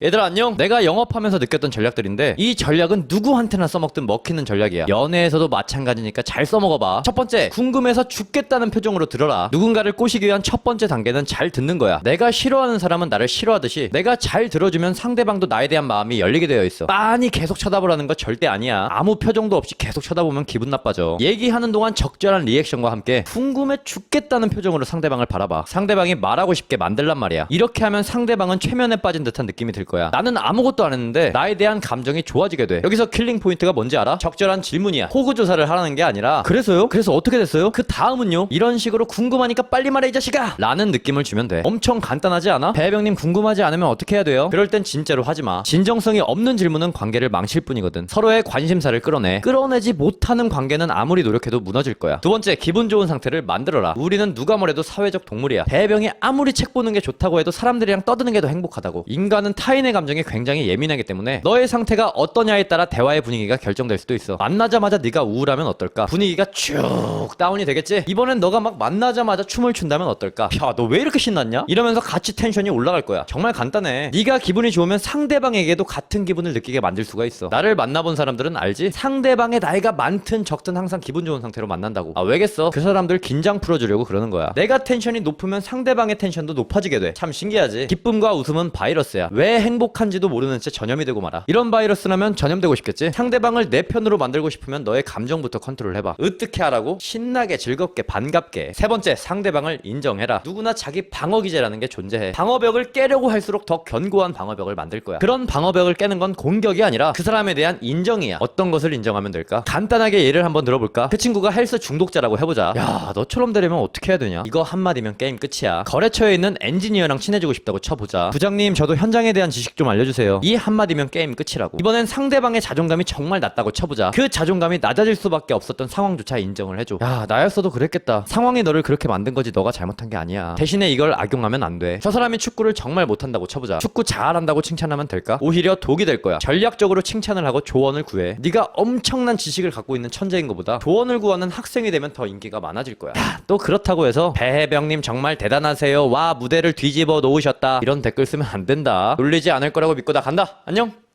얘들아 안녕. 내가 영업하면서 느꼈던 전략들인데 이 전략은 누구한테나 써먹든 먹히는 전략이야. 연애에서도 마찬가지니까 잘 써먹어봐. 첫 번째 궁금해서 죽겠다는 표정으로 들어라. 누군가를 꼬시기 위한 첫 번째 단계는 잘 듣는 거야. 내가 싫어하는 사람은 나를 싫어하듯이 내가 잘 들어주면 상대방도 나에 대한 마음이 열리게 되어 있어. 빤히 계속 쳐다보라는 거 절대 아니야. 아무 표정도 없이 계속 쳐다보면 기분 나빠져. 얘기하는 동안 적절한 리액션과 함께 궁금해 죽겠다는 표정으로 상대방을 바라봐. 상대방이 말하고 싶게 만들란 말이야. 이렇게 하면 상대방은 최면에 빠진 듯한 느낌이 들 거야. 나는 아무것도 안 했는데 나에 대한 감정이 좋아지게 돼. 여기서 킬링 포인트가 뭔지 알아? 적절한 질문이야. 호구 조사를 하라는 게 아니라 그래서요? 그래서 어떻게 됐어요? 그 다음은요? 이런 식으로 궁금하니까 빨리 말해 이 자식아! 라는 느낌을 주면 돼. 엄청 간단하지 않아? 배병님 궁금하지 않으면 어떻게 해야 돼요? 그럴 땐 진짜로 하지 마. 진정성이 없는 질문은 관계를 망칠 뿐이거든. 서로의 관심사를 끌어내. 끌어내지 못하는 관계는 아무리 노력해도 무너질 거야. 두 번째, 기분 좋은 상태를 만들어라. 우리는 누가 뭐래도 사회적 동물이야. 배병이 아무리 책 보는 게 좋다고 해도 사람들이랑 떠드는 게 더 행복하다고. 인간은 타인 의 감정에 굉장히 예민하기 때문에 너의 상태가 어떠냐에 따라 대화의 분위기가 결정될 수도 있어. 만나자마자 네가 우울하면 어떨까? 분위기가 쭉 다운이 되겠지? 이번엔 너가 막 만나자마자 춤을 춘다면 어떨까? 야, 너 왜 이렇게 신났냐? 이러면서 같이 텐션이 올라갈 거야. 정말 간단해. 네가 기분이 좋으면 상대방에게도 같은 기분을 느끼게 만들 수가 있어. 나를 만나본 사람들은 알지? 상대방의 나이가 많든 적든 항상 기분 좋은 상태로 만난다고. 아, 왜겠어? 그 사람들 긴장 풀어주려고 그러는 거야. 내가 텐션이 높으면 상대방의 텐션도 높아지게 돼. 참 신기하지? 기쁨과 웃음은 바이러스야. 왜 행복한지도 모르는 채 전염이 되고 말아. 이런 바이러스라면 전염되고 싶겠지? 상대방을 내 편으로 만들고 싶으면 너의 감정부터 컨트롤해봐. 어떻게 하라고? 신나게, 즐겁게, 반갑게. 세 번째, 상대방을 인정해라. 누구나 자기 방어 기제라는 게 존재해. 방어벽을 깨려고 할수록 더 견고한 방어벽을 만들 거야. 그런 방어벽을 깨는 건 공격이 아니라 그 사람에 대한 인정이야. 어떤 것을 인정하면 될까? 간단하게 예를 한번 들어볼까? 그 친구가 헬스 중독자라고 해보자. 야, 너처럼 되려면 어떻게 해야 되냐? 이거 한마디면 게임 끝이야. 거래처에 있는 엔지니어랑 친해지고 싶다고 쳐보자. 부장님, 저도 현장에 대한 지식 좀 알려주세요. 이 한마디면 게임 끝이라고. 이번엔 상대방의 자존감이 정말 낮다고 쳐보자. 그 자존감이 낮아질 수밖에 없었던 상황조차 인정을 해줘. 야, 나였어도 그랬겠다. 상황이 너를 그렇게 만든 거지 너가 잘못한 게 아니야. 대신에 이걸 악용하면 안 돼. 저 사람이 축구를 정말 못한다고 쳐보자. 축구 잘한다고 칭찬하면 될까? 오히려 독이 될 거야. 전략적으로 칭찬을 하고 조언을 구해. 네가 엄청난 지식을 갖고 있는 천재인 것보다 조언을 구하는 학생이 되면 더 인기가 많아질 거야. 야, 또 그렇다고 해서 배해병님 정말 대단하세요. 와 무대를 뒤집어 놓으셨다. 이런 댓글 쓰면 안 된다. 놀리 지 않을 거라고 믿고 나 간다. 안녕.